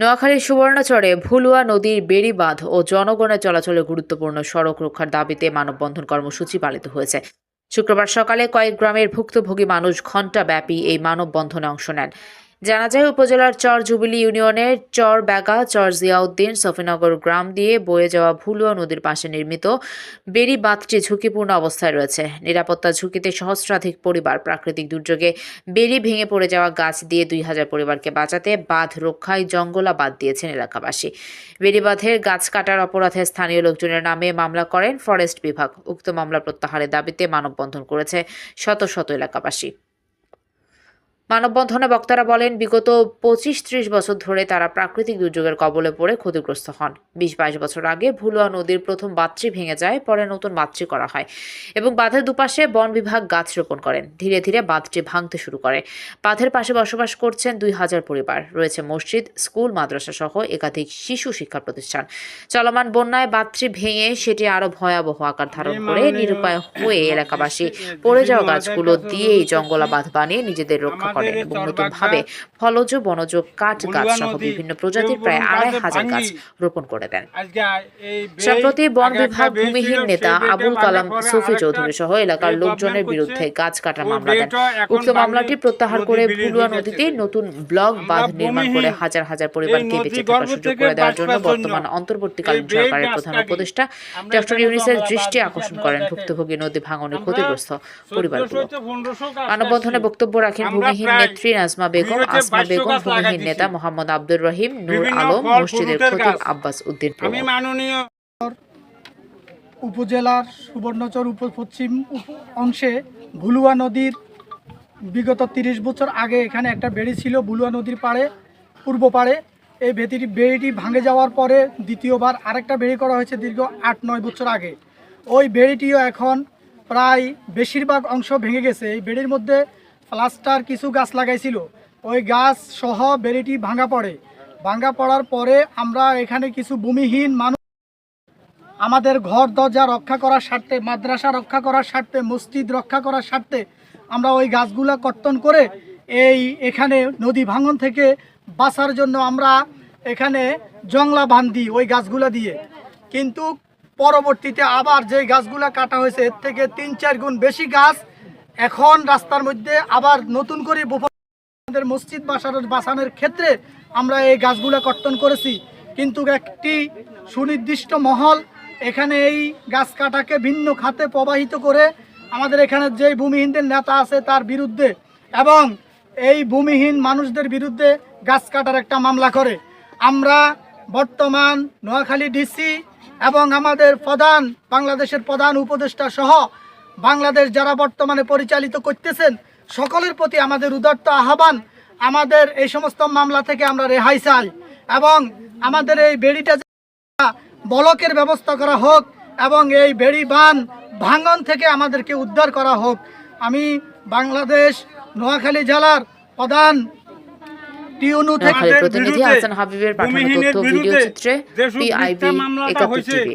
নোয়াখালীর সুবর্ণচরে ভুলুয়া নদীর বেড়ি বাঁধ ও জনগণের চলাচলে গুরুত্বপূর্ণ সড়ক রক্ষার দাবিতে মানববন্ধন কর্মসূচি পালিত হয়েছে। শুক্রবার সকালে কয়েক গ্রামের ভুক্তভোগী মানুষ ঘণ্টাব্যাপী এই মানববন্ধনে অংশ নেন। জানা যায়, উপজেলার চর জুবিলি ইউনিয়নের চর ব্যাগা, চর জিয়াউদ্দিন, সফিনগর গ্রাম দিয়ে বয়ে যাওয়া ভুলুয়া নদীর পাশে নির্মিত বেড়ি বাঁধটি ঝুঁকিপূর্ণ অবস্থায় রয়েছে। নিরাপত্তা ঝুঁকিতে সহস্রাধিক পরিবার প্রাকৃতিক দুর্যোগে বেরি ভেঙে পড়ে যাওয়া গাছ দিয়ে দুই হাজার পরিবারকে বাঁচাতে বাঁধ রক্ষায় জঙ্গলা বাদ দিয়েছেন এলাকাবাসী। বেড়ি বাঁধের গাছ কাটার অপরাধে স্থানীয় লোকজনের নামে মামলা করেন ফরেস্ট বিভাগ। উক্ত মামলা প্রত্যাহারের দাবিতে মানববন্ধন করেছে শত শত এলাকাবাসী। মানববন্ধনে বক্তারা বলেন বিগত পঁচিশ ত্রিশ বছর ধরে তারা প্রাকৃতিক দুর্যোগের কবলে পড়ে ক্ষতিগ্রস্ত হন। বিশ বাইশ বছর আগে ভুলুয়া নদীর প্রথম বাঁধটি ভেঙে যায় পরে নতুন বাঁধটি করা হয় এবং বাঁধের দুপাশে বন বিভাগ গাছ রোপণ করেন। ধীরে ধীরে বাঁধটি ভাঙতে শুরু করে। বাঁধের পাশে বসবাস করছেন দুই হাজার পরিবার। রয়েছে মসজিদ স্কুল মাদ্রাসা সহ একাধিক শিশু শিক্ষা প্রতিষ্ঠান। চলমান বন্যায় বাঁধটি ভেঙে সেটি আরও ভয়াবহ আকার ধারণ করে নিরুপায় হয়ে এলাকাবাসী পড়ে যাওয়া গাছগুলো দিয়েই জঙ্গলা বাঁধ বানিয়ে নিজেদের রক্ষা করেন এবং নতুনভাবে ফলজ বনজ কাঠ গাছ সহ বিভিন্ন প্রজাতির প্রায় আড়াই হাজার গাছ রোপণ করে দেন। সম্প্রতি বন বিভাগ ভূমিহীন নেতা আবুল কালাম সফি চৌধুরী সহ এলাকার লোকজনের বিরুদ্ধে গাছ কাটার মামলা দেন। উক্ত মামলাটি প্রত্যাহার করে ভুলুয়া নদীতে নতুন ব্লক বাঁধ নির্মাণ করে হাজার হাজার পরিবারকে বেঁচে থাকার সুযোগ করে দেওয়ার জন্য বর্তমান অন্তর্বর্তীকালীন সরকারের প্রধান উপদেষ্টা ডক্টর ইউনিসের দৃষ্টি আকর্ষণ করেন ভুক্তভোগী নদী ভাঙনে ক্ষতিগ্রস্ত পরিবারগুলো। 1400 1500 গাছ মানববন্ধনে বক্তব্য রাখেন ভূমিহীন নেত্রী নাজমা বেগম আসমা বেগম ভূমিহীন নেতা মোহাম্মদ আব্দুর রহিম নূর আলম মসজিদের খতিব আব্বাস উদ্দিন আমি মাননীয় উপজেলার সুবর্ণচর উপ পশ্চিম অংশে ভুলুয়া নদীর বিগত তিরিশ বছর আগে এখানে একটা বেড়ি ছিল ভুলুয়া নদীর পাড়ে পূর্ব পাড়ে। এই বেতিটি বেড়িটি ভাঙে যাওয়ার পরে দ্বিতীয়বার আরেকটা বেড়ি করা হয়েছে দীর্ঘ আট নয় বছর আগে। ওই বেড়িটিও এখন প্রায় বেশিরভাগ অংশ ভেঙে গেছে। এই বেড়ির মধ্যে প্লাস্টার কিছু গাছ লাগাইছিল। ওই গাছ সহ বেড়িটি ভাঙা পড়ে। ভাঙা পড়ার পরে আমরা এখানে কিছু ভূমিহীন মানুষ আমাদের ঘর দরজা রক্ষা করার স্বার্থে, মাদ্রাসা রক্ষা করার স্বার্থে, মসজিদ রক্ষা করার স্বার্থে আমরা ওই গাছগুলো কর্তন করে এই এখানে নদী ভাঙন থেকে বাঁচার জন্য আমরা এখানে জংলা বান্ধি ওই গাছগুলো দিয়ে। কিন্তু পরবর্তীতে আবার যে গাছগুলো কাটা হয়েছে, এর থেকে তিন চার গুণ বেশি গাছ এখন রাস্তার মধ্যে আবার নতুন করে বপন আমাদের মসজিদ বাসানোর বাঁচানোর ক্ষেত্রে আমরা এই গাছগুলো কর্তন করেছি। কিন্তু একটি সুনির্দিষ্ট মহল, এখানে এই গাছ কাটাকে ভিন্ন খাতে প্রবাহিত করে আমাদের এখানে যে ভূমিহীনদের নেতা আছে তার বিরুদ্ধে এবং এই ভূমিহীন মানুষদের বিরুদ্ধে গাছ কাটার একটা মামলা করে। আমরা বর্তমান নোয়াখালী ডিসি এবং আমাদের প্রধান, বাংলাদেশের প্রধান উপদেষ্টা সহ বাংলাদেশ যারা বর্তমানে পরিচালিত করতেছেন সকলের প্রতি আমাদের উদার্ত আহ্বান আমাদের এই সমস্ত মামলা থেকে আমরা রেহাই চাই এবং আমাদের এই বেড়িটা বলকের ব্যবস্থা করা হোক এবং এই বেড়ি বান ভাঙন থেকে আমাদেরকে উদ্ধার করা হোক। আমি বাংলাদেশ নোয়াখালী জেলার প্রধান টিউনু থেকে প্রতিনিধি হাসান হাবিবের পাঠানো তথ্য ভিডিও চিত্রে পিআইবি একাত্তর টিভি।